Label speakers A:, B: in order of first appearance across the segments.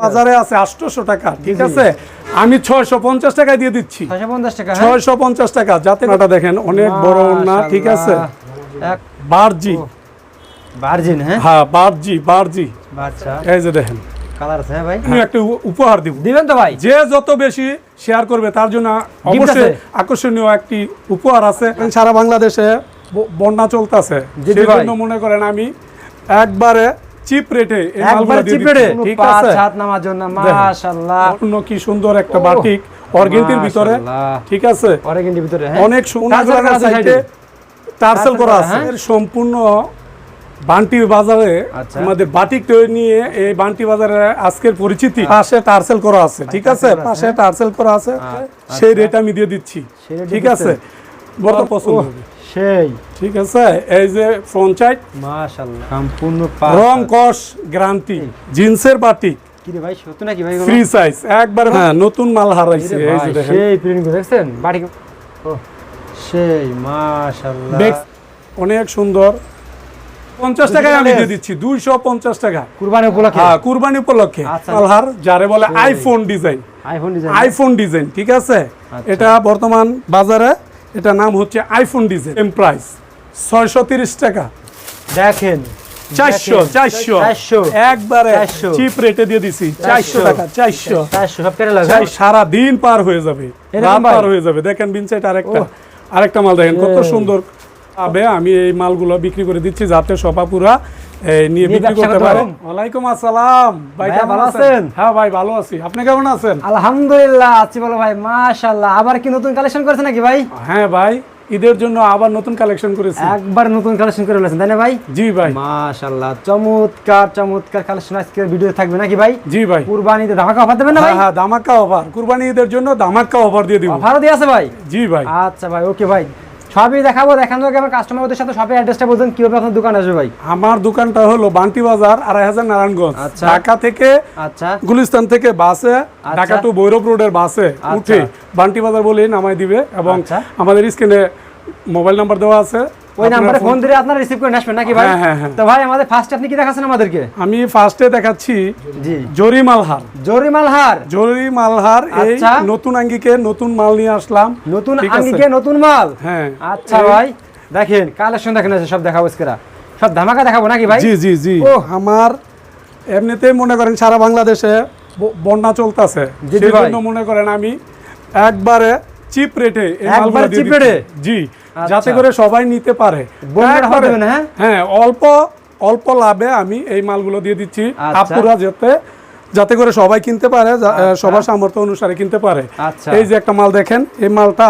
A: বাজারে আছে আটশোশো টাকা ঠিক আছে? আমি ছয়শো পঞ্চাশ টাকায় দিয়ে দিচ্ছি।
B: ছয়শো পঞ্চাশ টাকা হ্যাঁ?
A: যাতে ওটা দেখেন অনেক বড় না ঠিক আছে। বারজি।
B: হ্যাঁ?
A: হ্যাঁ বারজি বারজি।
B: আচ্ছা।
A: এই যে দেখেন।
B: কালার আছে হ্যাঁ ভাই?
A: আমি একটা উপহার দিব।
B: দিবেন তো ভাই?
A: যে যত বেশি শেয়ার করবে তার জন্য অবশ্যই আকর্ষণীয় একটি উপহার আছে। সারা বাংলাদেশে বন্যা চলতেছে। জন্য মনে করেন আমি একবারে চিপ রেটে এই
B: একবার
A: মালগুলো দিয়ে
B: চিপেড়ে
A: ঠিক আছে।
B: হাত নামার জন্য মাশাআল্লাহ।
A: অন্য কি সুন্দর একটা বাটিক অর্গেন্টির ভিতরে। ঠিক আছে।
B: অরেগেন্ডির ভিতরে হ্যাঁ।
A: অনেক সুন্দর
B: করা আছে
A: সাইডে?
B: সাইডে।
A: টার্সেল করা আছে।
B: হ্যাঁ?
A: এর সম্পূর্ণ বান্টির বাজারে
B: আচ্ছা।
A: আমাদের বাটিক তৈরি নিয়ে এই বান্টি বাজারে আজকের পরিচিতি। পাশে টার্সেল করা আছে। ঠিক আছে? পাশে টার্সেল করা আছে। সেই রেট আমি দিয়ে দিচ্ছি। ঠিক আছে। বড় পছন্দ হবে।
B: সেই।
A: ঠিক আছে? এই যে ফ্রঞ্চাইট
B: মাশাআল্লাহ। সম্পূর্ণ
A: রং। কস গ্যারান্টি জিন্সের বাটিক।
B: কি ভাই সত্যি নাকি ভাই
A: ফ্রি সাইজ একবার হ্যাঁ। নতুন মাল হারাইছে
B: এই রে
A: এই
B: ভাই,
A: যে দেখেন।
B: সেই প্রিন্ট দেখছেন? বাড়ি ও সেই মাশাআল্লাহ।
A: অনেক সুন্দর। পঞ্চাশ টাকায় আমি দিয়ে দিচ্ছি দুইশো পঞ্চাশ টাকা।
B: কুরবানি উপলক্ষে?
A: হ্যাঁ কুরবানি উপলক্ষে।
B: আচ্ছা।
A: মালহার যারে বলে iPhone design
B: iPhone design
A: iPhone design ঠিক আছে?
B: আচ্ছা।
A: এটা বর্তমান বাজারে এটা নাম হচ্ছে আইফোন ডিজেল এম প্রাইস ছয়শো তিরিশ টাকা।
B: দেখেন
A: চারশো চারশো। একবারে
B: 400
A: চিপ রেটে দিয়ে দিছি চারশো। টাকা চারশো। চাই সারা দিন পার হয়ে যাবে পার হয়ে যাবে। দেখেন বিনসাইট আরেকটা আরেকটা মাল দেখেন কত সুন্দর পাবে আমি এই মালগুলো বিক্রি করে দিচ্ছি যাতে সপাপুরা নিয়ে বিক্রি করতে পারে। ওয়ালাইকুম আসসালাম। ভাই
B: ভালো
A: আছেন? হ্যাঁ ভাই ভালো আছি। আপনি কেমন আছেন?
B: আলহামদুলিল্লাহ আছি বলো ভাই মাশাআল্লাহ। আবার কি নতুন কালেকশন করেছে নাকি ভাই?
A: হ্যাঁ ভাই ঈদের জন্য আবার নতুন কালেকশন করেছি।
B: একবার নতুন কালেকশন করে ফেলেছেন তাই না ভাই?
A: জি ভাই।
B: মাশাআল্লাহ চমৎকার চমৎকার কালেকশন আজকের ভিডিও থাকবে নাকি ভাই?
A: জি ভাই।
B: কুরবানিতে ধামাকা অফার দেবেন না ভাই?
A: হ্যাঁ হ্যাঁ ধামাক্কা অফার কুরবানি ঈদের জন্য ধামাক্কা অফার দিয়ে দিব।
B: অফারও দিয়ে আছে ভাই?
A: জি ভাই।
B: আচ্ছা ভাই ওকে ভাই। সবই দেখাবো দেখানোর আগে আমার কাস্টমারদের সাথে সবই অ্যাড্রেসটা বলতেন কীভাবে আপনার দোকান আসবে ভাই
A: আমার দোকানটা হলো বান্টি বাজার আড়াই হাজার নারায়ণগঞ্জ
B: আচ্ছা।
A: ঢাকা থেকে
B: আচ্ছা
A: গুলিস্তান থেকে বাসে ঢাকা টু বৈরব রোডের বাসে
B: আচ্ছা।
A: উঠে বান্টি বাজার বলেই নামাই দিবে এবং
B: আচ্ছা।
A: আমাদের স্ক্রিনে মোবাইল নাম্বার দেওয়া আছে
B: ওই নাম্বারে ফোন দিলে আপনারা রিসিভ করে আসবেন নাকি ভাই?
A: হ্যাঁ, হ্যাঁ, হ্যাঁ।
B: তো ভাই আমাদের ফার্স্টে আপনি কি দেখাচ্ছেন আমাদেরকে?
A: আমি ফার্স্টে দেখাচ্ছি
B: জি।
A: এই
B: আচ্ছা।
A: নতুন আঙ্গিকে নতুন মাল নিয়ে আসলাম।
B: নতুন আঙ্গিকে নতুন মাল?
A: হ্যাঁ।
B: আচ্ছা ভাই দেখেন কালেকশন দেখেন সব দেখাবো আজকেরা। সব ধামাকা দেখাবো নাকি ভাই?
A: জি জি জি।
B: ওহ।
A: আমার এমনিতেই মনে করেন সারা বাংলাদেশে বন্যা চলতেছে। সেই জন্য মনে করেন আমি একবারে চিপ রেটে
B: একবারে
A: দিচ্ছি।
B: rate-এ?
A: জি। যাতে করে সবাই নিতে পারে
B: দেবেন, হ্যাঁ?
A: হ্যাঁ অল্প অল্প লাভে আমি এই মালগুলো দিয়ে দিচ্ছি
B: আচ্ছা।
A: আপুরা যেতে যাতে করে সবাই কিনতে পারে সবার সামর্থ্য অনুসারে কিনতে পারে
B: আচ্ছা।
A: এই যে একটা মাল দেখেন এই মালটা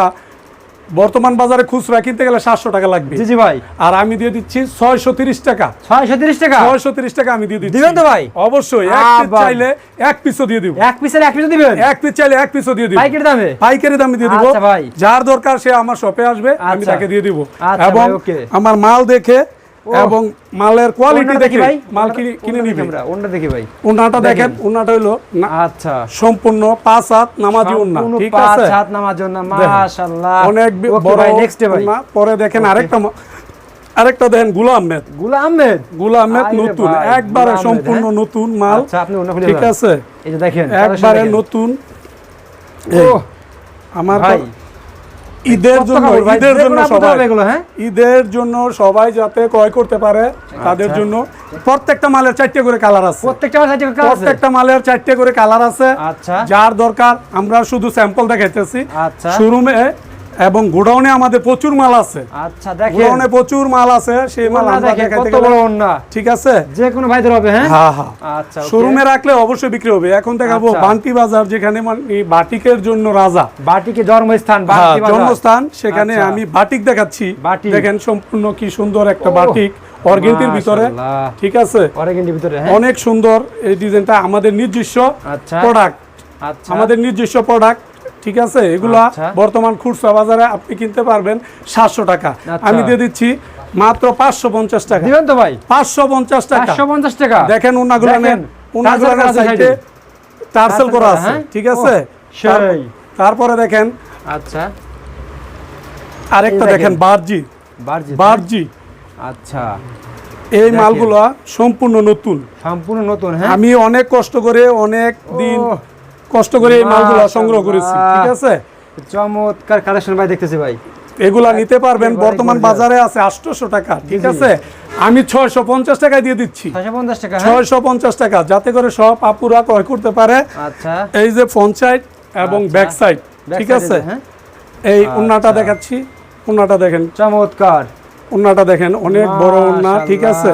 A: বর্তমান বাজারে খুচরা কিনতে গেলে সাতশো টাকা লাগবে।
B: জি জি ভাই।
A: আর আমি দিয়ে দিচ্ছি ছয়শো তিরিশ টাকা।
B: ছয়শো তিরিশ টাকা?
A: ছয়শো তিরিশ টাকা আমি দিয়ে দিচ্ছি।
B: দিবেন তো ভাই?
A: অবশ্যই এক পিস
B: আবার।
A: চাইলে এক পিসও দিয়ে দিব।
B: এক পিসের এক পিস দিবেন?
A: এক পিস চাইলে এক পিসও দিয়ে দিব।
B: পাইকারি দামে?
A: পাইকারি দামে দিয়ে দিব।
B: আচ্ছা ভাই।
A: যার দরকার সে আমার শপে আসবে আমি
B: আচ্ছা।
A: তাকে দিয়ে দিব।
B: আচ্ছা
A: এবং আমার মাল দেখে। এবং মালের কোয়ালিটি
B: দেখি ভাই।
A: মাল কিনে কিনে নিবে।
B: আমরা, ওনাটা দেখি ভাই।
A: উন্নাটা দেখেন। উন্নাটা হইল
B: আচ্ছা।
A: সম্পূর্ণ পাঁচ হাত নামাজি
B: সম্পূর্ণ
A: ঠিক
B: পাঁচ হাত জন্য
A: দেখেন।
B: মাশাআল্লাহ।
A: অনেক বড়
B: ভাই নেক্সট ভাই।
A: পরে দেখেন আরেকটা আরেকটা দেখেনগুলা আহমেদ।
B: গুলা আহমেদ?
A: গুলা আহমেদ নতুন। একবারে সম্পূর্ণ
B: হ্যাঁ?
A: নতুন মাল।
B: আচ্ছা আপনি অন্য খুলে
A: ঠিক আছে?
B: এই যে দেখেন
A: একবারে নতুন।
B: ও
A: আমার
B: ভাই
A: ঈদের জন্য ঈদের জন্য সবাই।
B: হ্যাঁ?
A: ঈদের জন্য সবাই যাতে ক্রয় করতে পারে তাদের
B: আচ্ছা।
A: জন্য। প্রত্যেকটা মালের চারটে করে কালার আছে।
B: প্রত্যেকটা
A: মালের চারটে করে কালার আছে?
B: আচ্ছা।
A: যার দরকার আমরা শুধু স্যাম্পল দেখাইতেছি।
B: আচ্ছা।
A: শোরুমে এবং গোডাউনে আমাদের প্রচুর মাল আছে।
B: আচ্ছা দেখেন।
A: গোডাউনে প্রচুর মাল আছে সেই মাল আমরা দেখাইতে
B: কত
A: গেলে ঠিক আছে?
B: যে কোনো ভাইদের হবে হ্যাঁ?
A: হ্যাঁ হ্যাঁ।
B: আচ্ছা
A: শোরুমে রাখলে অবশ্যই বিক্রি হবে। এখন দেখাবো
B: আচ্ছা।
A: বান্টি বাজার যেখানে মানে বাটিকের জন্য রাজা।
B: বাটিকে জন্মস্থান
A: হ্যাঁ,
B: বাটি বাজার।
A: জন্মস্থান। সেখানে
B: আচ্ছা।
A: আমি বাটিক দেখাচ্ছি। দেখেন সম্পূর্ণ কি সুন্দর একটা বাটিক। অর্গেন্টির ভিতরে। ঠিক আছে?
B: অরেগেন্ডির ভিতরে হ্যাঁ?
A: অনেক সুন্দর এই ডিজাইনটা। আমাদের নিজস্ব
B: আচ্ছা।
A: প্রোডাক্ট।
B: আচ্ছা।
A: আমাদের নিজস্ব প্রোডাক্ট। ঠিক আছে? এগুলা
B: আচ্ছা।
A: বর্তমান খুচরা বাজারে আপনি কিনতে পারবেন সাতশো টাকা।
B: আচ্ছা।
A: আমি দিয়ে দিচ্ছি মাত্র পাঁচশো পঞ্চাশ টাকা।
B: দিবেন তো ভাই?
A: পাঁচশো পঞ্চাশ টাকা।
B: পঞ্চাশ টাকা?
A: দেখেন উন্নাগুলো
B: দেখেন,
A: নেন
B: টার্সেল করা আছে
A: আছে?
B: হ্যাঁ?
A: ঠিক আছে। তারপর- দেখেন।
B: আচ্ছা।
A: আরেকটা দেখেন। বারজি।
B: বারজি। আচ্ছা।
A: এই। মালগুলো সম্পূর্ণ নতুন।
B: সম্পূর্ণ নতুন হ্যাঁ?
A: আমি অনেক কষ্ট করে অনেক দিন কষ্ট করে এই মালগুলো সংগ্রহ করেছি ঠিক আছে?
B: চমৎকার কালেকশন ভাই দেখতেছি ভাই।
A: এগুলা নিতে পারবেন বর্তমান বাজারে আছে আটশোশো টাকা ঠিক আছে? আমি ছয়শো পঞ্চাশ টাকায় দিয়ে দিচ্ছি।
B: ছয়শো পঞ্চাশ টাকা হ্যাঁ?
A: যাতে করে সব আপুরা ক্রয় করতে পারে।
B: আচ্ছা।
A: এই যে ফ্রন্ট সাইড এবং
B: আচ্ছা।
A: ব্যাক সাইড ঠিক আছে?
B: হ্যাঁ?
A: এই উন্নাটা
B: আচ্ছা।
A: দেখাচ্ছি উন্নাটা দেখেন।
B: চমৎকার।
A: উন্নাটা দেখেন অনেক বড় উন্না ঠিক আছে।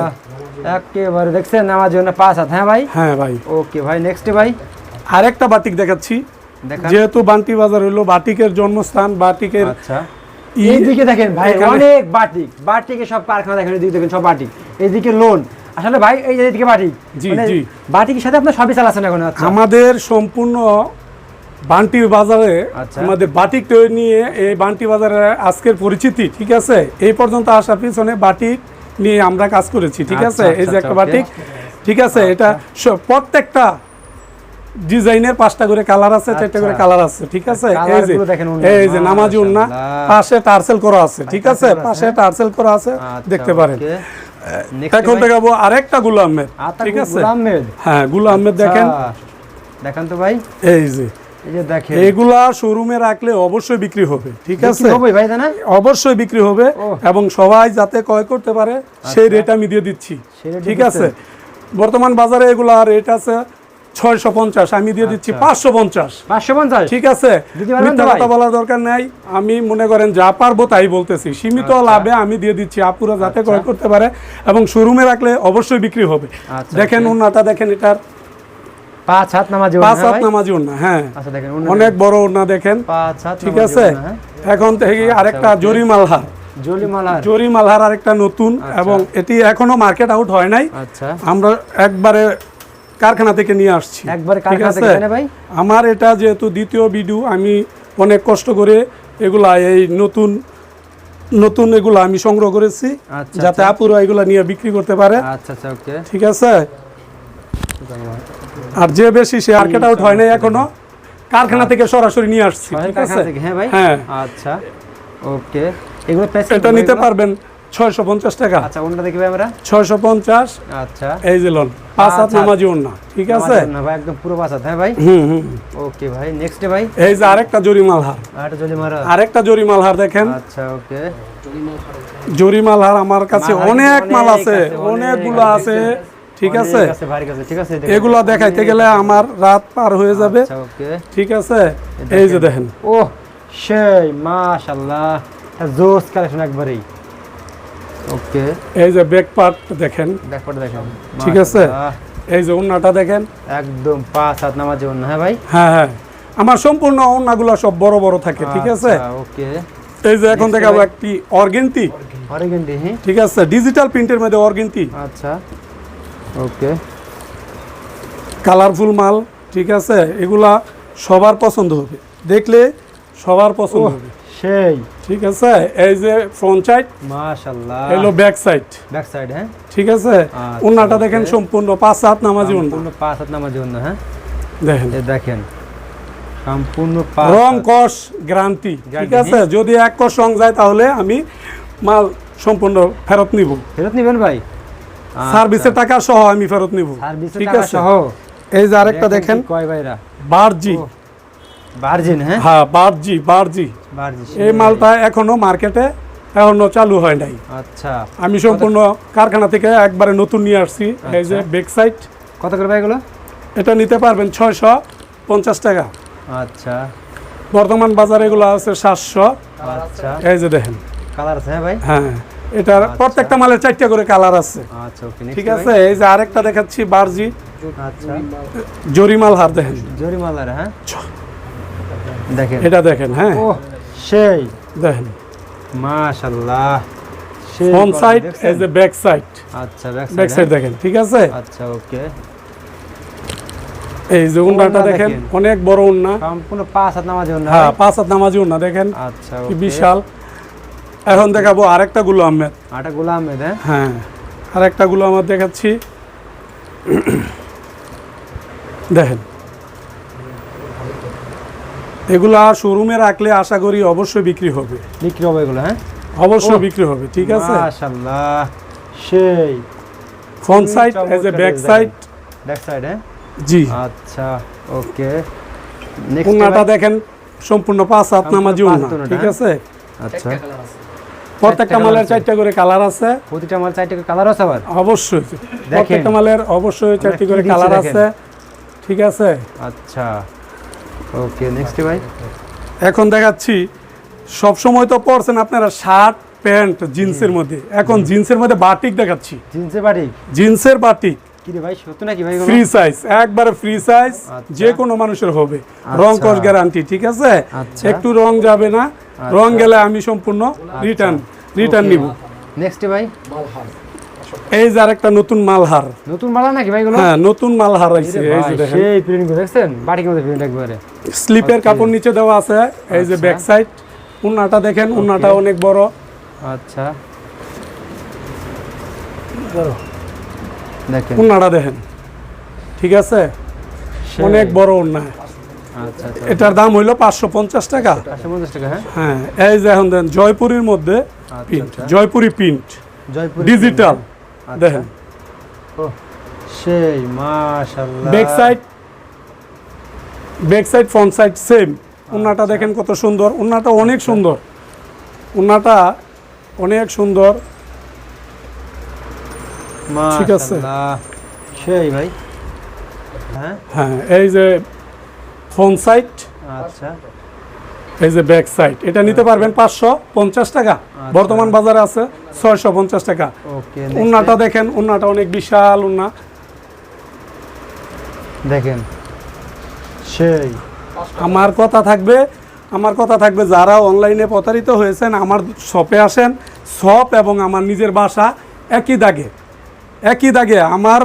B: একেবারে দেখছেন আমার জন্য পাঁচ হাত হ্যাঁ ভাই?
A: হ্যাঁ ভাই।
B: ওকে ভাই নেক্সট ভাই।
A: আরেকটা বাটিক দেখাচ্ছি। যেহেতু বান্টি বাজার হলো বাটিকের জন্মস্থান বাটিকের
B: আচ্ছা। এইদিকে দেখেন ভাই অনেক বাটিক। বাটিকে সব কারখানা দেখেন এদিকে দেখেন সব বাটিক। এইদিকে লোন। আসলে ভাই এই বাটিক।
A: জি,
B: মানে
A: জি।
B: বাটিকের সাথে আপনার সবই চালাচ্ছেন এখন আচ্ছা।
A: আমাদের সম্পূর্ণ বান্টির বাজারে
B: আচ্ছা।
A: আমাদের বাটিক তৈরি নিয়ে এই বান্টি বাজারে আজকের পরিচিতি ঠিক আছে? এই পর্যন্ত আসার পিছনে বাটিক নিয়ে আমরা কাজ করেছি ঠিক আছে? এই যে একটা বাটিক ঠিক আছে? এটা প্রত্যেকটা ডিজাইনের পাঁচটা করে কালার আছে চারটা করে
B: আচ্ছা।
A: কালার আছে ঠিক আছে? এই যে। এই যে নামাজি উন্না পাশে টার্সেল করা আছে ঠিক আছে? পাশে টার্সেল করা আছে
B: আচ্ছা,
A: দেখতে পারেন। এখন দেখাবো আরেকটা গুলো আহমেদ ঠিক আছে? হ্যাঁ গুলো আহমেদ দেখেন
B: আচ্ছা। দেখান। তো ভাই।
A: এই যে এগুলা শোরুমে রাখলে অবশ্যই বিক্রি হবে ঠিক আছে? অবশ্যই বিক্রি হবে এবং সবাই যাতে ক্রয় করতে পারে সেই রেট আমি দিয়ে দিচ্ছি ঠিক আছে? বর্তমান বাজারে এগুলা রেট আছে ছয়শো পঞ্চাশ আমি দিয়ে দিচ্ছি
B: আচ্ছা।
A: পাঁচশো পঞ্চাশ।
B: পাঁচশো পঞ্চাশ?
A: ঠিক আছে? মিথ্যা
B: ভাই?
A: কথা বলার দরকার নাই। আমি মনে করেন যা পারব তাই বলতেছি। সীমিত
B: আচ্ছা।
A: লাভে আমি দিয়ে দিচ্ছি। আপুরা যাতে ক্রয় করতে পারে এবং শোরুমে রাখলে অবশ্যই বিক্রি হবে।
B: আচ্ছা,
A: দেখেন. ওনাটা দেখেন এটার
B: পাঁচ হাত নামাজি
A: পাঁচ হাত নামাজি হ্যাঁ।
B: আচ্ছা
A: অনেক বড় ওনা দেখেন।
B: পাঁচ হাত
A: ঠিক আছে?
B: হ্যাঁ।
A: এখন থেকে আরেকটা
B: okay.
A: জরি মালহার
B: জলি মালার
A: জরি মালহার আরেকটা নতুন
B: আচ্ছা।
A: এবং এটি এখনও মার্কেট আউট হয় নাই।
B: আচ্ছা।
A: আমরা একবারে কারখানা থেকে নিয়ে আসছি।
B: একবারে কারখানা থেকে ভাই?
A: আমার এটা যেহেতু দ্বিতীয় ভিডিও আমি অনেক কষ্ট করে এগুলা এই নতুন নতুন এগুলা আমি সংগ্রহ করেছি
B: আচ্ছা,
A: যাতে
B: আচ্ছা।
A: আপুরা এগুলা নিয়ে বিক্রি করতে পারে।
B: আচ্ছা আচ্ছা ওকে।
A: ঠিক আছে? আর যে বেশি সে মার্কেট আউট হয় নাই এখনও কারখানা থেকে সরাসরি নিয়ে আসছি ঠিক আছে?
B: হ্যাঁ ভাই?
A: হ্যাঁ।
B: আচ্ছা ওকে। এগুলো প্রাইস
A: এটা নিতে পারবেন ছয়শো পঞ্চাশ টাকা।
B: আচ্ছা কোনটা দেখি আমরা?
A: ছয়শো পঞ্চাশ।
B: আচ্ছা।
A: এই যে লোন পাঁচ হাত
B: আচ্ছা।
A: নামাজি না ঠিক আছে?
B: না ভাই একদম পুরো পাঁচ হাত হ্যাঁ ভাই?
A: হুম হুম।
B: ওকে ভাই নেক্সট ভাই?
A: এই যে আরেকটা জরি মালহার
B: আর একটা জলি মারা
A: আরেকটা জরি মালহার দেখেন।
B: আচ্ছা ওকে।
A: জরি মালহার আমার কাছে অনেক মাল আছে
B: আছে, অনেক
A: অনেকগুলো আছে ঠিক আছে? এগুলো দেখাইতে গেলে আমার রাত পার হয়ে যাবে
B: আচ্ছা
A: ঠিক আছে? এই যে দেখেন।
B: ও সেই মাশাআল্লাহ। জোস কালেকশন একবারেই। ওকে।
A: এই যে ব্যাক পার্ট দেখেন।
B: দেখেন।
A: ঠিক আছে? এই যে ওন্নাটা দেখেন।
B: একদম পাঁচ হাত নামাজ জীবন হ্যাঁ ভাই?
A: হ্যাঁ হ্যাঁ। আমার সম্পূর্ণ ওন্নাগুলো সব বড় বড় থাকে ঠিক আছে?
B: ওকে।
A: এই যে এখন দেখাবো একটি অর্গেন্টি।
B: অরিগেন্ডি হ্যাঁ?
A: ঠিক আছে? ডিজিটাল প্রিন্টের মধ্যে অর্গেন্টি।
B: আচ্ছা। ওকে।
A: কালারফুল মাল ঠিক আছে? এগুলা সবার পছন্দ হবে। দেখলে সবার পছন্দ হবে।
B: সেই।
A: ঠিক আছে? এই যে ফ্রন্ট সাইড
B: মাশাআল্লাহ।
A: এলো ব্যাক সাইড
B: ব্যাক সাইড হ্যাঁ?
A: ঠিক আছে?
B: আচ্ছা,
A: উন্নাটা দেখেন সম্পূর্ণ পাঁচ হাত নামাজি উন্না।
B: সম্পূর্ণ পাঁচ হাত নামাজ জীবন হ্যাঁ?
A: দেখেন।
B: এই দেখেন। সম্পূর্ণ পাঁচ
A: রং। কস গ্যারান্টি। ঠিক আছে? যদি এক কস রং যায় তাহলে আমি মাল সম্পূর্ণ ফেরত নিব।
B: ফেরত নিবেন ভাই?
A: সার্ভিসের টাকা সহ আমি ফেরত নিব।
B: সার্ভিসের
A: ঠিক
B: টাকা
A: আছে?
B: সহ?
A: এই যে আরেকটা দেখেন
B: কয় ভাইরা।
A: বারজি।
B: ও, ভার্জিন হ্যাঁ?
A: হ্যাঁ বারজি বারজি। এই মালটা এখনও মার্কেটে এখনও চালু হয় নাই।
B: আচ্ছা।
A: আমি সম্পূর্ণ কারখানা থেকে একবারে নতুন নিয়ে আসছি এই যে
B: আচ্ছা।
A: বেক সাইড
B: কত করে ভাই এগুলো?
A: এটা নিতে পারবেন ছয়শো পঞ্চাশ টাকা।
B: আচ্ছা।
A: বর্তমান বাজারে এগুলো আছে সাতশো।
B: আচ্ছা।
A: এই যে দেখেন।
B: কালার আছে হ্যাঁ ভাই?
A: হ্যাঁ এটার প্রত্যেকটা মালের চারটা করে কালার আছে।
B: আচ্ছা ওকে
A: ঠিক আছে এই যে আরেকটা দেখাচ্ছি বারজি।
B: আচ্ছা।
A: জরিমাল হার দেখেন।
B: জরি মালার হ্যাঁ? দেখেন।
A: এটা দেখেন হ্যাঁ।
B: সেই।
A: দেখেন।
B: মাশাআল্লাহ।
A: Front side? এই যে ব্যাক সাইড
B: আচ্ছা ব্যাক সাইড
A: দেখেন ঠিক আছে?
B: আচ্ছা ওকে।
A: এই যে উন্নাটা দেখেন। অনেক বড় উন্না।
B: সম্পূর্ণ পাঁচ হাত নামাজ না
A: হ্যাঁ পাঁচ হাত নামাজি উন্না দেখেন।
B: আচ্ছা
A: কি বিশাল। এখন দেখাবো আরেকটা গুলো আহমেদ
B: আটা গোলাম আহমেদ হ্যাঁ?
A: হ্যাঁ আরেকটা গুলো আমার দেখাচ্ছি। দেখেন। এগুলা শোরুমে রাখলে আশা করি অবশ্যই বিক্রি হবে।
B: বিক্রি হবে এগুলো হ্যাঁ?
A: অবশ্যই বিক্রি হবে ঠিক আছে?
B: মাশাআল্লাহ সেই।
A: ফ্রন্ট সাইড এজ এ ব্যাক সাইড
B: ব্যাক সাইড হ্যাঁ?
A: জি।
B: আচ্ছা ওকে। নেক্সট
A: উন্নাটা দেখেন সম্পূর্ণ পাঁচ হাত নামাজি উন্না
B: হাত উন্নাটা,
A: ঠিক
B: হ্যাঁ?
A: আছে?
B: আচ্ছা।
A: প্রত্যেকটা মালের চারটা করে কালার আছে।
B: প্রতিটা মাল চারটে কালার আছে আবার?
A: অবশ্যই। প্রত্যেকটা মালের অবশ্যই চারটি করে কালার আছে। ঠিক আছে?
B: আচ্ছা। ওকে নেক্সট ভাই?
A: এখন দেখাচ্ছি সব সময় তো পরছেন আপনারা শার্ট প্যান্ট জিন্সের মধ্যে। এখন জিন্সের মধ্যে বাটিক দেখাচ্ছি।
B: জিন্সের বাড়ি
A: জিন্সের বাটিক? ফ্রি সাইজ একবারে ফ্রি সাইজ
B: আচ্ছা।
A: যে কোনো মানুষের হবে। রং কস গ্যারান্টি ঠিক আছে?
B: আচ্ছা।
A: একটু রং যাবে না। রং গেলে আমি সম্পূর্ণ রিটার্ন রিটার্ন নিব।
B: নেক্সট ভাই?
A: এই যে আরেকটা নতুন মালহার।
B: নতুন মালা নাকি ভাই এগুলো?
A: হ্যাঁ নতুন মালহার আইছে এই যে দেখেন।
B: সেই প্রিন্টগুলো দেখছেন? বাটিকের মধ্যে প্রিন্ট একবারে
A: স্লিপের কাপড় নিচে দেওয়া আছে এই যে
B: আচ্ছা।
A: ব্যাক সাইড উন্নাটা দেখেন উন্নাটা অনেক বড়।
B: আচ্ছা। দেখেন।
A: উন্নাটা দেখেন। ঠিক আছে? অনেক বড় উন্না।
B: আচ্ছা আচ্ছা।
A: এটার দাম হইল পাঁচশো পঞ্চাশ টাকা।
B: হ্যাঁ?
A: হ্যাঁ এই যে এখন দেন জয়পুরীর মধ্যে
B: আচ্ছা
A: জয়পুরি প্রিন্ট
B: জয়পুর
A: ডিজিটাল দেখেন।
B: সেই মাশাআল্লাহ।
A: Back side back side front side same উন্নাটা
B: আচ্ছা।
A: দেখেন কত সুন্দর। উন্নাটা অনেক সুন্দর। উন্নাটা অনেক সুন্দর। ঠিক আছে।
B: সেই ভাই। হ্যাঁ?
A: হ্যাঁ এই যে ফ্রন্ট সাইড
B: আচ্ছা।
A: এই যে ব্যাক সাইড এটা নিতে পারবেন পাঁচশো পঞ্চাশ টাকা। বর্তমান বাজারে আছে ছয়শো পঞ্চাশ টাকা। উন্নাটা দেখেন উন্নাটা অনেক বিশাল উন্না।
B: দেখেন সেই।
A: আমার কথা থাকবে আমার কথা থাকবে যারা অনলাইনে প্রতারিত হয়েছেন আমার শপে আসেন শপ এবং আমার নিজের বাসা একই দাগে। একই দাগে আমার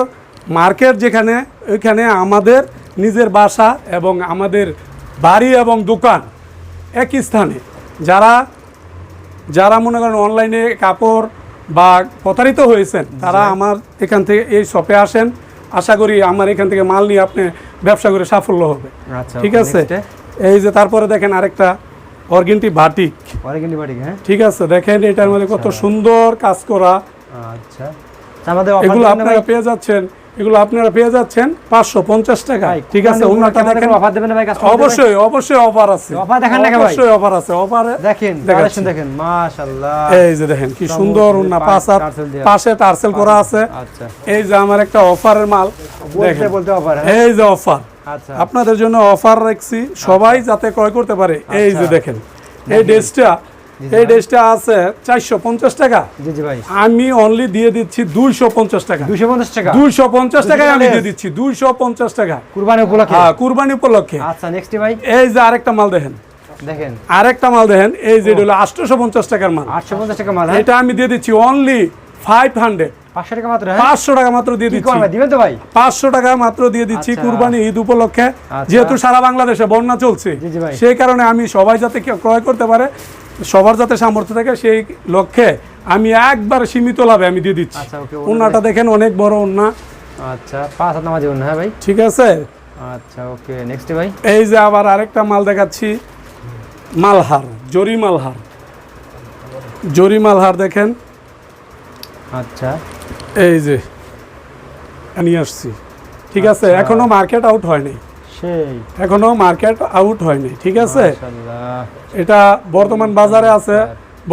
A: মার্কেট যেখানে ওইখানে আমাদের নিজের বাসা এবং আমাদের বাড়ি এবং দোকান। একই স্থানে। যারা যারা মনে করেন অনলাইনে কাপড় বা প্রতারিত হয়েছেন তারা আমার এখান থেকে এই শপে আসেন। আশা করি আমার এখান থেকে মাল নিয়ে আপনি ব্যবসা করে সাফল্য হবে।
B: আচ্ছা
A: ঠিক আছে? এই যে তারপরে দেখেন আরেকটা অর্গেন্টি বাটিক।
B: হ্যাঁ?
A: ঠিক আছে দেখেন এটার মধ্যে কত সুন্দর কাজ করা।
B: আচ্ছা। আমাদের
A: এগুলো? আপনারা পেয়ে যাচ্ছেন। এগুলো আপনারা পেয়ে যাচ্ছেন পাঁচশো পঞ্চাশ টাকা। ঠিক আছে ওনাটা দেখেন।
B: দেবেন ভাই?
A: অবশ্যই অবশ্যই অফার আছে।
B: Offer দেখান না
A: অবশ্যই অফার আছে। অফারে
B: দেখেন কালেকশন দেখেন মাশাআল্লাহ।
A: এই যে দেখেন কি সুন্দর পাঁচ পাশে টার্সেল করা আছে।
B: আচ্ছা।
A: এই যে আমার একটা অফারের মাল
B: বলতে বলতে অফার
A: এই যে অফার
B: আচ্ছা।
A: আপনাদের জন্য অফার রাখছি। সবাই যাতে ক্রয় করতে পারে। এই যে
B: আচ্ছা।
A: দেখেন এই ড্রেসটা এই ড্রেসটা আছে চারশো পঞ্চাশ টাকা। আমি অনলি দিয়ে দিচ্ছি দুইশো পঞ্চাশ টাকা।
B: দুশো পঞ্চাশ টাকা?
A: দুইশো পঞ্চাশ টাকায় আমি দিয়ে দিচ্ছি দুইশো পঞ্চাশ টাকা।
B: কুরবানি উপলক্ষে?
A: হ্যাঁ কুরবানি উপলক্ষে।
B: আচ্ছা নেক্সট ভাই।
A: এই যে আরেকটা মাল দেখেন।
B: দেখেন।
A: আরেকটা মাল দেখেন এই যে হলো আটশোশো পঞ্চাশ টাকার মাল।
B: আটশো পঞ্চাশ টাকা মাল হ্যাঁ?
A: এটা আমি দিয়ে দিচ্ছি অনলি ফাইভ হান্ড্রেড
B: পাঁচশো টাকা মাত্র
A: পাঁচশো টাকা মাত্র দিয়ে দিচ্ছি।
B: দিবেন তো ভাই?
A: পাঁচশো টাকা মাত্র দিয়ে দিচ্ছি। কুরবানি ঈদ উপলক্ষে।
B: আচ্ছা।
A: যেহেতু সারা বাংলাদেশে বন্যা চলছে। সেই কারণে আমি সবাই যাতে ক্রয় করতে পারে সবার যাতে সামর্থ্য থাকে সেই লক্ষ্যে আমি একবার সীমিত লাভে আমি দিয়ে দিচ্ছি।
B: আচ্ছা, ওকে,
A: উন্নাটা দেখেন অনেক বড় উন্না
B: আচ্ছা পাঁচ হাত নামা দিবেন না হ্যাঁ ভাই?
A: ঠিক আছে?
B: আচ্ছা ওকে নেক্সট ভাই?
A: এই যে আবার আরেকটা মাল দেখাচ্ছি। মালহার জরি মালহার। জরি মালহার দেখেন।
B: আচ্ছা।
A: এই যে নিয়ে আসছি। ঠিক আছে
B: আচ্ছা।
A: এখনও মার্কেট আউট হয়নি।
B: সেই।
A: এখনও মার্কেট আউট হয়নি ঠিক আছে? এটা বর্তমান বাজারে আছে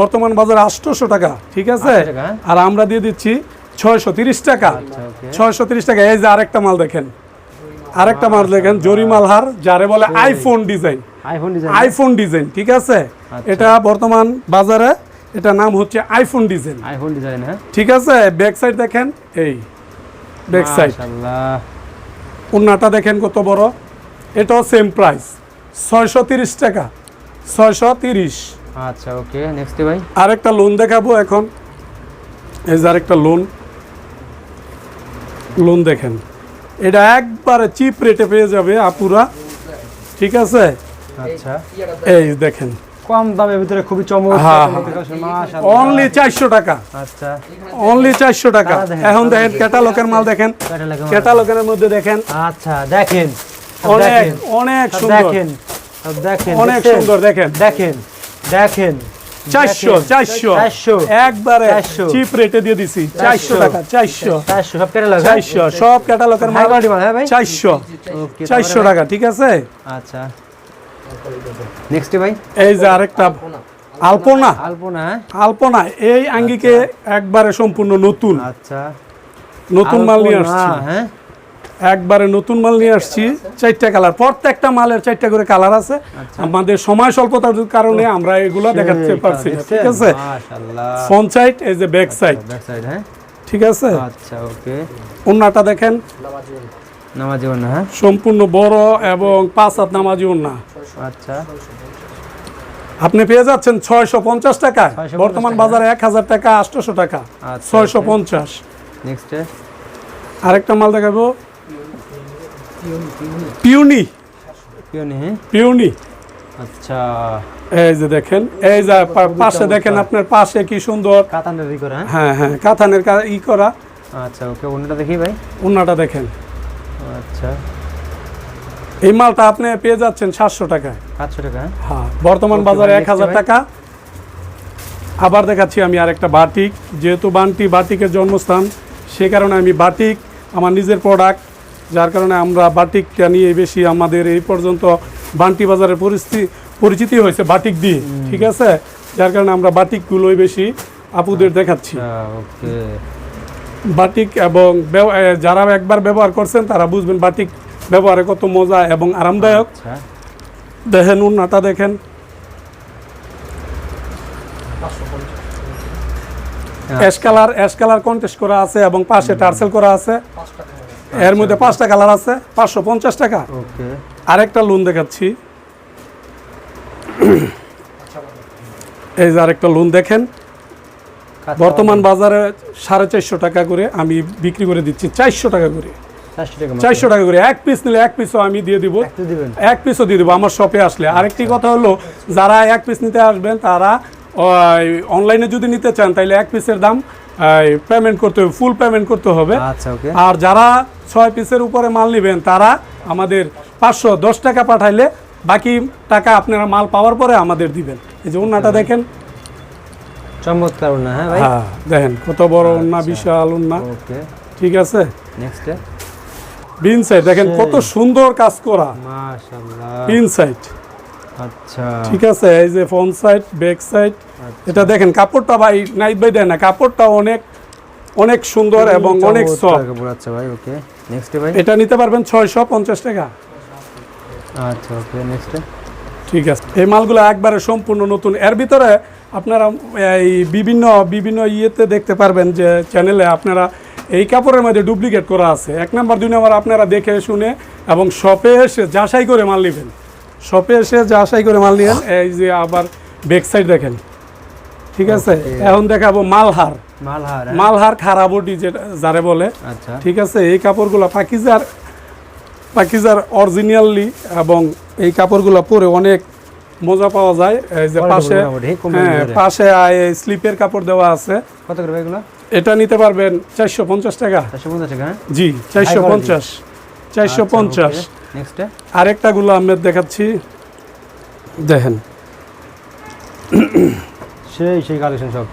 A: বর্তমান বাজারে আটশোশো টাকা ঠিক আছে?
B: 800 টাকা?
A: আর আমরা দিয়ে দিচ্ছি ছয়শো তিরিশ টাকা।
B: আচ্ছা
A: ছয়শো তিরিশ টাকা এই যে আরেকটা মাল দেখেন। আরেকটা মাল দেখেন জরি মালহার যারে বলে আইফোন ডিজাইন
B: আইফোন ডিজাইন
A: ঠিক আছে?
B: আচ্ছা।
A: এটা বর্তমান বাজারে এটা নাম হচ্ছে আইফোন ডিজাইন
B: আইফোন ডিজাইন হ্যাঁ?
A: ঠিক আছে? ব্যাক সাইড দেখেন এই ব্যাক সাইড
B: মাশাআল্লাহ।
A: উন্নাটা দেখেন কত বড়। এটাও সেম প্রাইস ছয়শো তিরিশ টাকা। ছয়শো তিরিশ।
B: আচ্ছা ওকে নেক্সট ভাই।
A: আরেকটা লোন দেখাবো এখন। এই যে আরেকটা লোন লোন দেখেন। এটা একবারে চিপ রেটে পেয়ে যাবে আপুরা। ঠিক আছে?
B: আচ্ছা।
A: এই দেখেন।
B: কম দামের ভিতরে খুবই চমৎকার
A: হ্যাঁ, অনলি চারশো টাকা।
B: আচ্ছা।
A: অনলি চারশো টাকা। এখন দেখেন ক্যাটালগের মাল দেখেন। ক্যাটালগের মধ্যে দেখেন।
B: আচ্ছা দেখেন।
A: অনেক অনেক সুন্দর।
B: দেখেন দেখেন
A: অনেক সুন্দর দেখেন।
B: দেখেন দেখেন।
A: চারশো চারশো।
B: 400
A: একবারে চিপ রেটে দিয়ে দিছি। চারশো
B: 400
A: টাকা চারশো।
B: চারশো সব কেটে লাগে
A: চারশো সব ক্যাটালগের
B: মাল। হ্যাঁ ভাই?
A: চারশো।
B: ওকে
A: চারশো টাকা ঠিক আছে?
B: আচ্ছা। নেক্সট ভাই?
A: এই যে আরেকটা আলপনা।
B: আলপনা। হ্যাঁ?
A: আলপনা এই আঙ্গিকে একবারে সম্পূর্ণ নতুন।
B: আচ্ছা।
A: নতুন মাল নিয়ে আসছি।
B: হ্যাঁ?
A: একবারে নতুন মাল নিয়ে আসছি চারটা কালার। প্রত্যেকটা মালের চারটা করে কালার আছে। আমাদের সময় স্বল্পতার কারণে আমরা এগুলো দেখাতে পারছি ঠিক আছে? ফ্রন্ট সাইড এই যে ব্যাক সাইড।
B: ব্যাক সাইড হ্যাঁ?
A: ঠিক আছে?
B: আচ্ছা ওকে।
A: ওন্নাটা দেখেন।
B: নামাজি না হ্যাঁ?
A: সম্পূর্ণ বড় এবং পাঁচ হাত নামাজি ওন্না
B: আচ্ছা।
A: আপনি পেয়ে যাচ্ছেন ছয়শো পঞ্চাশ টাকা। বর্তমান বাজারে এক হাজার টাকা আটশোশো টাকা।
B: আচ্ছা,
A: ছয়শো. পঞ্চাশ।
B: নেক্সট
A: আরেকটা মাল দেখাবো। পিউনি
B: হ্যাঁ?
A: পিউনি?
B: আচ্ছা।
A: এই যে দেখেন এই যে পাশে দেখেন আপনার পাশে কি সুন্দর।
B: কাতান রেডি করে হ্যাঁ?
A: হ্যাঁ হ্যাঁ কাথানের কা- ই করা।
B: আচ্ছা ওকে অন্যটা দেখি ভাই।
A: ওনাটা দেখেন।
B: আচ্ছা।
A: এই মালটা আপনি পেয়ে যাচ্ছেন সাতশো টাকায়।
B: সাতশো টাকা হ্যাঁ?
A: হ্যাঁ বর্তমান বাজারে এক হাজার টাকা। আবার দেখাচ্ছি আমি আরেকটা বাটিক। যেহেতু বান্টি বাটিকের জন্মস্থান সে কারণে আমি বাটিক আমার নিজের প্রোডাক্ট যার কারণে আমরা বাটিকটা নিয়ে বেশি আমাদের এই পর্যন্ত বান্টি বাজারের পরিস্থিতি পরিচিতি হয়েছে বাটিক দিয়ে ঠিক আছে? যার কারণে আমরা বাটিকগুলোই বেশি আপুদের দেখাচ্ছি।
B: আচ্ছা
A: বাটিক এবং যারা একবার ব্যবহার করছেন তারা বুঝবেন বাটিক ব্যবহারে কত মজা এবং আরামদায়ক।
B: আচ্ছা।
A: দেখেন উন্নাটা দেখেন। Ash colour ash colour contest করা আছে এবং পাশে টার্সেল করা আছে। এর মধ্যে পাঁচটা কালার আছে পাঁচশো পঞ্চাশ টাকা। আরেকটা লোন দেখাচ্ছি। এই যে আরেকটা লোন দেখেন। বর্তমান বাজারে। সাড়ে চারশো টাকা করে আমি বিক্রি করে দিচ্ছি চারশো টাকা করে।
B: চারশো টাকা
A: করে। এক পিস নিলে এক পিসও আমি দিয়ে দিব। এক পিসও দিয়ে দেবো আমার শপে আসলে। আরেকটি কথা হলো যারা এক পিস নিতে আসবেন তারা অনলাইনে যদি নিতে চান তাহলে এক পিসের দাম পেমেন্ট করতে হবে ফুল পেমেন্ট করতে হবে।
B: আচ্ছা
A: আর যারা ছয় পিসের উপরে মাল নেবেন তারা আমাদের পাঁচশো দশ টাকা পাঠাইলে বাকি টাকা আপনারা মাল পাওয়ার পরে আমাদের দিবেন। এই যে উন্নাটা দেখেন।
B: চমৎকার হ্যাঁ ভাই?
A: হ্যাঁ দেখেন কত বড় উন্না বিশাল উন্না
B: ওকে।
A: ঠিক আছে?
B: নেক্সট
A: বিন সাইড দেখেন কত সুন্দর কাজ করা।
B: মাশাআল্লাহ।
A: পিন সাইড
B: আচ্ছা।
A: ঠিক আছে এই যে ফ্রন্ট সাইড ব্যাক সাইড এটা দেখেন কাপড়টা ভাই নাইট ভাই দেয় না কাপড়টা অনেক অনেক সুন্দর এবং অনেক সফট
B: আচ্ছা ভাই ওকে নেক্সট ভাই?
A: এটা নিতে পারবেন ছয়শো পঞ্চাশ টাকা।
B: আচ্ছা ওকে নেক্সট
A: ঠিক আছে এই মালগুলো একবারে সম্পূর্ণ নতুন। এর ভিতরে আপনারা এই বিভিন্ন বিভিন্ন ইয়েতে দেখতে পারবেন যে চ্যানেলে আপনারা এই কাপড়ের মধ্যে ডুপ্লিকেট করা আছে। এক নাম্বার দুই নাম্বার আপনারা দেখে শুনে এবং শপে এসে যাচাই করে মাল নেবেন। শপে এসে যাচাই করে মাল নিয়ে এই যে আবার ব্যাক সাইড দেখেন। ঠিক আছে? এখন দেখাবো মালহার।
B: মালহার হ্যাঁ?
A: মালহার যেটা যারে বলে।
B: আচ্ছা।
A: ঠিক আছে? এই কাপড়গুলো পাকিজার পাকিজার অরিজিনালি এবং এই কাপড়গুলো পরে অনেক মজা পাওয়া যায়। এই যে পাশে হ্যাঁ। পাশে স্লিপের কাপড় দেওয়া আছে।
B: কত করে এগুলো?
A: এটা নিতে পারবেন চারশো পঞ্চাশ টাকা।
B: চারশো পঞ্চাশ টাকা হ্যাঁ?
A: জি চারশো পঞ্চাশ। চারশো পঞ্চাশ।
B: নেক্সট
A: আরেকটা গুলো আহমেদ দেখাচ্ছি। দেখেন।
B: সেই সেই কালেকশন সব।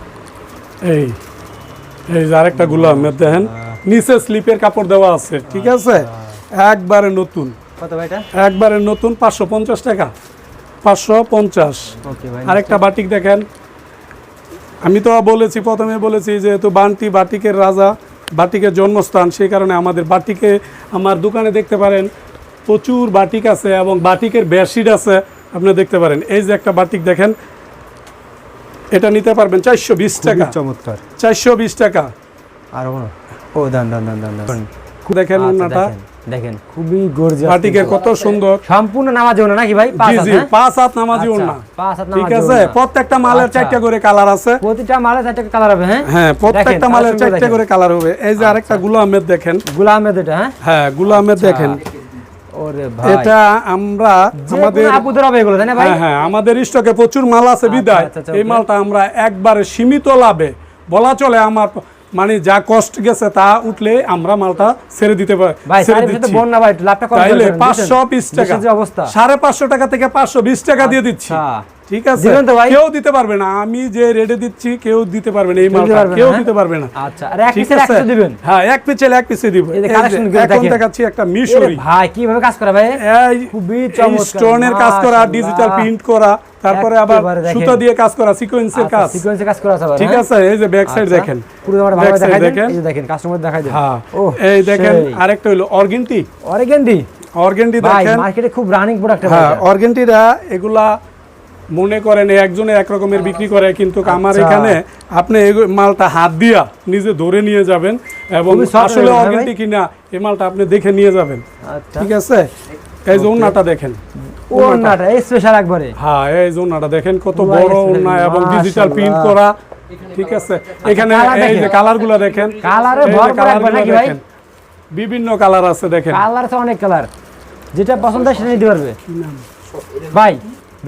A: এই এই যে আরেকটা গুলো আহমেদ দেখেন। নিচে স্লিপের কাপড় দেওয়া আছে ঠিক আছে? একবারে নতুন।
B: কত ভাই এটা?
A: একবারে নতুন পাঁচশো পঞ্চাশ টাকা। পাঁচশো পঞ্চাশ। আরেকটা বাটিক দেখেন। আমি তো বলেছি প্রথমে বলেছি যেহেতু বান্টি বাটিকের রাজা বাটিকের জন্মস্থান সেই কারণে আমাদের বাটিকে আমার দোকানে দেখতে পারেন। প্রচুর বাটিক আছে এবং বাটিকের বেডশিট আছে। আপনি দেখতে পারেন। এই যে একটা বাটিক দেখেন এটা নিতে পারবেন চারশো বিশ টাকা।
B: চমৎকার।
A: চারশো বিশ টাকা।
B: আর ও দান দান দান দান দান।
A: দেখেন ওনাটা
B: দেখেন, দেখেন খুবই গর্জিয়াস
A: বাটিকের কত সুন্দর।
B: সম্পূর্ণ নামাজ না নাকি ভাই? পাঁচ হাত?
A: পাঁচ হাত নামাজি
B: পাঁচ হাত
A: ঠিক আছে? প্রত্যেকটা মালের। চারটা করে কালার আছে।
B: প্রতিটা মালে চারটা কালার হবে হ্যাঁ?
A: হ্যাঁ প্রত্যেকটা মালের চারটা করে কালার হবে। এই যে আরেকটা গুলো দেখেন।
B: গুলা এটা হ্যাঁ?
A: হ্যাঁ গুলো দেখেন।
B: ওরে ভাই
A: এটা আমরা আমাদের
B: আপুদের হবে এগুলো তাই না ভাই?
A: হ্যাঁ হ্যাঁ আমাদের স্টকে প্রচুর মাল আছে বিদায়।
B: আচ্ছা, আচ্ছা,
A: এই মালটা আমরা একবারে সীমিত লাভে। বলা চলে আমার মানে যা কষ্ট গেছে তা উঠলে আমরা মালটা ছেড়ে দিতে পারি পাঁচশো? বিশ টাকা।
B: অবস্থা।
A: সাড়ে পাঁচশো টাকা থেকে পাঁচশো বিশ টাকা দিয়ে দিচ্ছি।
B: আচ্ছা।
A: ঠিক আছে?
B: দিবেন তো ভাই?
A: কেউ দিতে পারবে না। আমি যে রেটে দিচ্ছি কেউ দিতে পারবে না এই মালটা। কেউ
B: হ্যাঁ?
A: দিতে পারবে না।
B: আচ্ছা আর এক
A: ঠিক
B: পিসের
A: আছে?
B: একশো দিবেন?
A: হ্যাঁ এক পিসের এক পিসে দিব। এখন দেখাচ্ছি একটা মিশরি।
B: ভাই কীভাবে কাজ করে ভাই? খুবই চমৎকার,
A: স্টোনের কাজ করা ডিজিটাল প্রিন্ট করা তারপরে আবার। সুতা দিয়ে কাজ করা সিকোয়েন্সের কাজ।
B: সিকোয়েন্সে কাজ করা আছে
A: ঠিক
B: হ্যাঁ?
A: আছে? এই যে ব্যাক সাইড
B: আচ্ছা।
A: দেখেন।
B: পুরো আমার ভালো দেখাই
A: দেখেন।
B: এই যে দেখেন কাস্টমার দেখাই দেন।
A: হ্যাঁ।
B: ও
A: এই দেখেন আরেকটা হলো অর্গেন্টি
B: অরিগেন্ডি
A: অর্গেন্টি
B: ভাই
A: দেখেন।
B: মার্কেটে খুব রানিং প্রোডাক্ট
A: হ্যাঁ অর্গেন্টিরা এগুলা মনে করেন একজনে এক রকমের বিক্রি করে কিন্তু আমার
B: আচ্ছা।
A: এখানে আপনি এই মালটা হাত দিয়া নিজে ধরে নিয়ে যাবেন এবং আসলে অর্গেন্টি কিনা এই মালটা আপনি দেখে নিয়ে যাবেন।
B: আচ্ছা।
A: ঠিক আছে? এই যে ওন্নাটা দেখেন।
B: ওন্নাটা এই স্পেশাল একবারে।
A: হ্যাঁ এই যে ওন্নাটা দেখেন কত বড় ওন্না এবং ডিজিটাল প্রিন্ট করা। ঠিক আছে? এখানে
B: colour
A: এই যে
B: দেখেন।
A: কালারগুলা দেখেন যে
B: ভরপুর একবার নাকি ভাই?
A: বিভিন্ন কালার আছে দেখেন।
B: কালার আছে অনেক কালার। যেটা পছন্দ সেটা নিতে পারবে। ভাই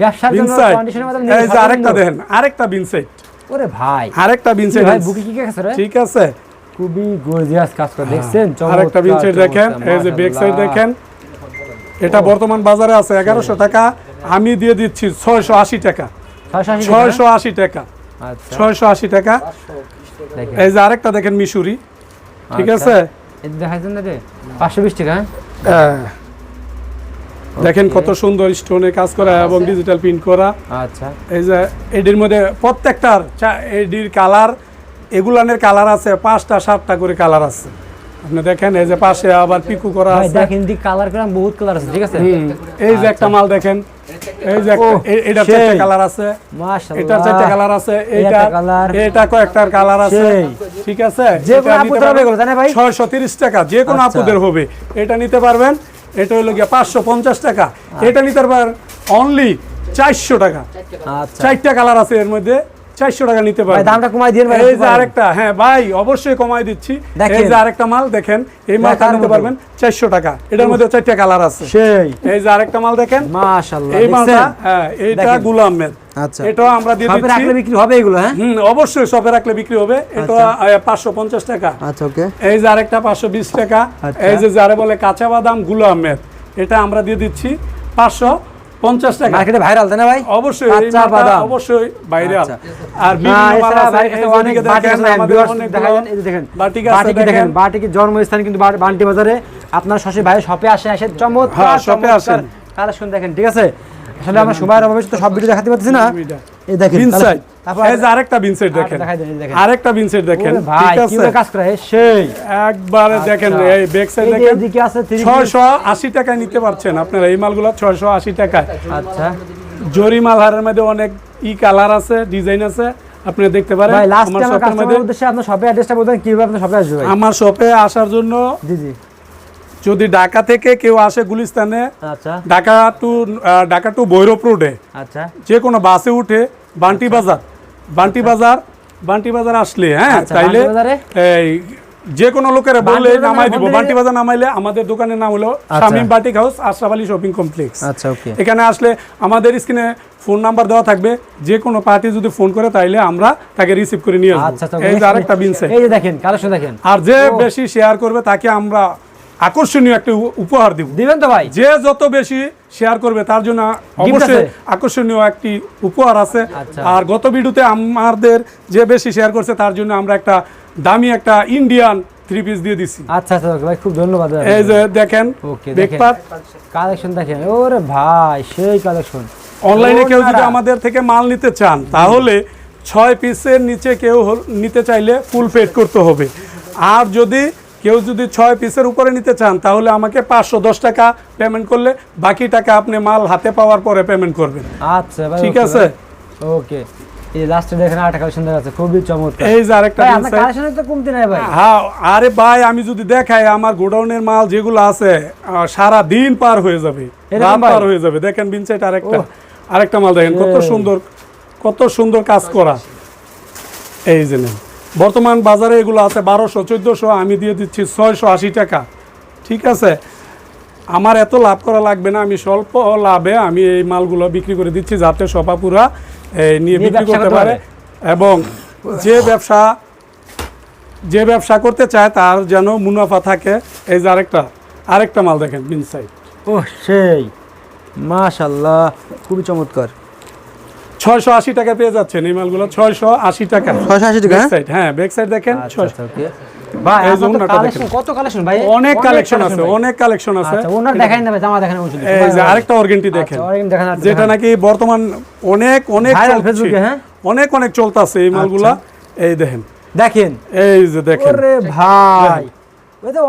B: ব্যবসার জন্য কন্ডিশনের মধ্যে
A: এই যে আরেকটা দেখেন আরেকটা বিনসাইড
B: ওরে ভাই।
A: আরেকটা
B: ভাই বুকে কি কি আছে রে?
A: ঠিক আছে।
B: খুবই গর্জিয়াস কাজ করে দেখছেন?
A: আরেকটা
B: চমৎকার,
A: বিনসাইড দেখেন এই যে ব্যাক সাইড দেখেন। এটা বর্তমান বাজারে আছে এগারোশো টাকা আমি দিয়ে দিচ্ছি ছয়শো আশি টাকা।
B: 680 টাকা?
A: ছয়শো আশি টাকা।
B: আচ্ছা।
A: ছয়শো আশি টাকা।
B: দেখেন।
A: এই যে আরেকটা দেখেন মিশুরি ঠিক
B: আচ্ছা।
A: আছে?
B: দেখাইছেন না রে 520 টাকা হ্যাঁ?
A: দেখেন কত সুন্দর স্টোনে কাজ করা এবং ডিজিটাল প্রিন্ট করা।
B: আচ্ছা।
A: এই যে এডির মধ্যে প্রত্যেকটার এডির কালার এগুলানের কালার আছে পাঁচটা সাতটা করে কালার আছে। আপনি দেখেন এই যে পাশে আবার পিকু করা আছে।
B: দেখেন দি কালার করা বহুত কালার আছে ঠিক আছে?
A: এই যে একটা মাল দেখেন এই যে এটা চারটে কালার আছে।
B: মাশাআল্লাহ।
A: এটার চারটে কালার আছে
B: এই
A: এইটা এটা কয়েকটার কালার আছে। ঠিক আছে?
B: যে কোনো আপুদের হবে এগুলো, তাই না ভাই?
A: ছয়শো তিরিশ টাকা যে কোনো
B: আচ্ছা।
A: আপুদের হবে। এটা নিতে পারবেন। এটা হলো গিয়ে পাঁচশো পঞ্চাশ টাকা। এটা নিতে পারবেন অনলি চারশো টাকা।
B: আচ্ছা।
A: চারটা কালার আছে এর মধ্যে চারশো টাকা নিতে
B: ভাই দামটা কমাই দিন
A: এই যে আরেকটা হ্যাঁ ভাই অবশ্যই কমাই দিচ্ছি। এই যে আরেকটা মাল দেখেন এই মালটা নিতে পারবেন চারশো টাকা। এটার মধ্যে চারটা কালার আছে।
B: সেই।
A: এই যে আরেকটা মাল দেখেন।
B: মাশাআল্লাহ
A: এই মালটা হ্যাঁ এইটা
B: দেখেন।
A: গুলাম আহমেদ
B: আচ্ছা।
A: এটাও আমরা দিয়ে দিচ্ছি।
B: রাখলে বিক্রি হবে এগুলো হ্যাঁ?
A: হুম অবশ্যই শপে রাখলে বিক্রি হবে। এটা পাঁচশো পঞ্চাশ টাকা।
B: আচ্ছা ওকে।
A: এই যে আরেকটা পাঁচশো বিশ টাকা। এই যে যারে বলে কাঁচা বাদামগুলো আহমেদ। এটা আমরা দিয়ে দিচ্ছি পাঁচশো পঞ্চাশ টাকা।
B: মার্কেটে ভাইরাল তাই না ভাই?
A: অবশ্যই
B: কাঁচা বাদাম।
A: অবশ্যই বাইরে। আর
B: না,
A: বিভিন্ন মাল
B: এছাড়া
A: আছে,
B: ভাই
A: এই
B: কাছে
A: যে
B: অনেক
A: দিকে
B: বাটিক
A: দেখেন,
B: আছে,
A: আমাদের
B: viewers
A: অনেকগুলো
B: দেখাবেন, এই যে দেখেন।
A: বাটিকে
B: দেখেন।
A: দেখেন।
B: বাটিকের জন্মস্থান কিন্তু বান্টি বাজারে। আপনার শশী ভাই শপে আসে আসে চমৎকার
A: হ্যাঁ, shop-এ আসেন।
B: কালেকশন দেখেন ঠিক আছে? আসলে আমরা সময়ের অভাবে তো সব ভিডিও দেখাতে পারতেছি না। এই দেখেন
A: এই যে আরেকটা দেখেন।
B: দেন, এই দেখেন।
A: আরেকটা দেখেন।
B: ভাই
A: ঠিক আছে?
B: কীভাবে কাজ করে সেই।
A: একবারে দেখেন
B: আচ্ছা।
A: এই ব্যাক সাইড দেখেন।
B: এদিকে আছে three piece।
A: ছয়শো আশি টাকায় নিতে পারছেন আপনারা এই মালগুলো ছয়শো আশি টাকায়।
B: আচ্ছা।
A: জরি মাল হারের মধ্যে অনেক ই কালার আছে ডিজাইন আছে। আপনি দেখতে পারেন
B: ভাই লাস্ট
A: আমার শপের মধ্যে
B: উদ্দেশ্যে আপনার শপে অ্যাড্রেসটা বলতেন কীভাবে আপনার শপে আসবে?
A: আমার শপে আসার জন্য
B: জি জি।
A: যদি ঢাকা থেকে কেউ আসে গুলিস্তানে
B: আচ্ছা।
A: ঢাকা টু ঢাকা টু ভৈরব রোডে
B: আচ্ছা।
A: যে কোনো বাসে উঠে বান্টি বাজার বান্টি বাজার বান্টি বাজার আসলে হ্যাঁ
B: আচ্ছা,
A: তাইলে এই যে কোনো লোকের বললে নামাই দিব। বান্টি বাজার নামাইলে আমাদের দোকানের নাম হলো Shamim batik house Ashraf Ali shopping complex.
B: আচ্ছা ওকে।
A: এখানে আসলে আমাদের স্ক্রিনে ফোন নাম্বার দেওয়া থাকবে। যে কোনো পার্টি যদি ফোন করে তাইলে আমরা তাকে রিসিভ করে নিয়ে
B: আচ্ছা
A: আসব।
B: আচ্ছা
A: এই যে আরেকটা বিনসে
B: এই যে দেখেন কালেকশন দেখেন।
A: আর যে বেশি শেয়ার করবে তাকে আমরা আকর্ষণীয় একটা উপহার দিব।
B: দিবেন তো ভাই?
A: যে যত বেশি শেয়ার করবে তার জন্য অবশ্যই আকর্ষণীয় একটি উপহার আছে।
B: আচ্ছা।
A: আর গত ভিডিওতে আমাদের যে বেশি শেয়ার করছে তার জন্য আমরা একটা দামি একটা ইন্ডিয়ান থ্রি পিস দিয়ে দিছি।
B: আচ্ছা আচ্ছা ভাই খুব ধন্যবাদ
A: এই যে দেখেন
B: ওকে
A: বেকপাত
B: কালেকশন দেখেন। ওরে ভাই সেই কালেকশন
A: অনলাইনে কেউ যদি আমাদের থেকে মাল নিতে চান তাহলে ছয় পিসের নিচে কেউ নিতে চাইলে ফুল পেড করতে হবে। আর যদি কেউ যদি ছয় পিসের উপরে নিতে চান তাহলে আমাকে পাঁচশো দশ টাকা পেমেন্ট করলে বাকি টাকা আপনি মাল হাতে পাওয়ার পরে পেমেন্ট করবেন।
B: আচ্ছা
A: ঠিক আছে?
B: ওকে এই লাস্টে দেখেন আরেকটা কালেকশন দেখা খুবই চমৎকার।
A: এই যে আরেকটা
B: ভাই
A: জিনিস
B: আপনার
A: আছে।
B: কালেকশনে তো কমতি নাই ভাই।
A: হ্যাঁ আরে ভাই আমি যদি দেখাই আমার গোডাউনের মাল যেগুলো আছে আহ, সারা দিন পার হয়ে যাবে।
B: এরকম
A: রাত
B: ভাই?
A: পার হয়ে যাবে। দেখেন আরেকটা। আরেকটা মাল দেখেন কত সুন্দর কত সুন্দর কাজ করা। এই যে নেন। বর্তমান বাজারে এগুলো আছে বারোশো চোদ্দোশো আমি দিয়ে দিচ্ছি ছয়শো আশি টাকা। ঠিক আছে? আমার এত লাভ করা লাগবে না আমি স্বল্প লাভে আমি এই মালগুলো বিক্রি করে দিচ্ছি যাতে সপাপুরা নিয়ে বিক্রি করতে পারে। এবং যে ব্যবসা যে ব্যবসা করতে চায় তার যেন মুনাফা থাকে। এই যে আরেকটা আরেকটা মাল দেখেন বিনসাইড
B: ও সেই। মাশাল্লাহ খুবই চমৎকার।
A: ছয়শো আশি টাকা পেয়ে যাচ্ছেন। এই মালগুলো ছয়শো আশি টাকা।
B: 680 টাকা, হ্যাঁ?
A: সাইড হ্যাঁ ব্যাক সাইড দেখেন
B: আচ্ছা,
A: 600
B: আচ্ছা। ভাই
A: অনেক কালেকশন আছে অনেক কালেকশন আছে।
B: ওনার দেখাই না ভাই জামা দেখানো উচিত।
A: এই যে আরেকটা অর্গেন্টি দেখেন।
B: organ দেখান,
A: যেটা নাকি বর্তমান অনেক অনেক
B: Viral
A: চলছে।
B: ফেসবুকে।
A: অনেক অনেক চলতেছে এই মালগুলা। এই দেখেন।
B: দেখেন।
A: এই যে দেখেন।
B: ভাই।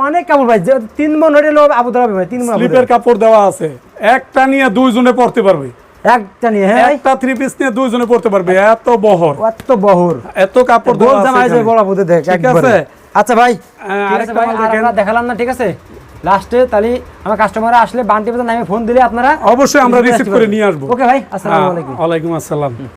B: অনেক কাপড় ভাই তিন মন হইলে আবু ভাই তিন মন
A: স্লিপের কাপড় দেওয়া আছে। একটা নিয়ে দুইজনে পড়তে পারবে।
B: একটা নিয়ে হ্যাঁ?
A: একটা থ্রি পিস নিয়ে দুইজনে পড়তে পারবে এত বহর।
B: এত বহর।
A: এত কাপড়
B: গোল জামা
A: আছে
B: এই যে
A: এখানে।
B: বড় বুঝে দেখ
A: ঠিক আছে?
B: আচ্ছা ভাই
A: আরেকটা
B: ভাই। আমরা দেখালাম না ঠিক আছে? লাস্টে তাহলে আমার কাস্টমার আসলে বান্টি বাজার নামে ফোন দিলে আপনারা
A: অবশ্যই আমরা রিসিভ করে নিয়ে আসব।
B: ওকে ভাই আসসালামু আলাইকুম।
A: ওয়ালাইকুম আসসালাম।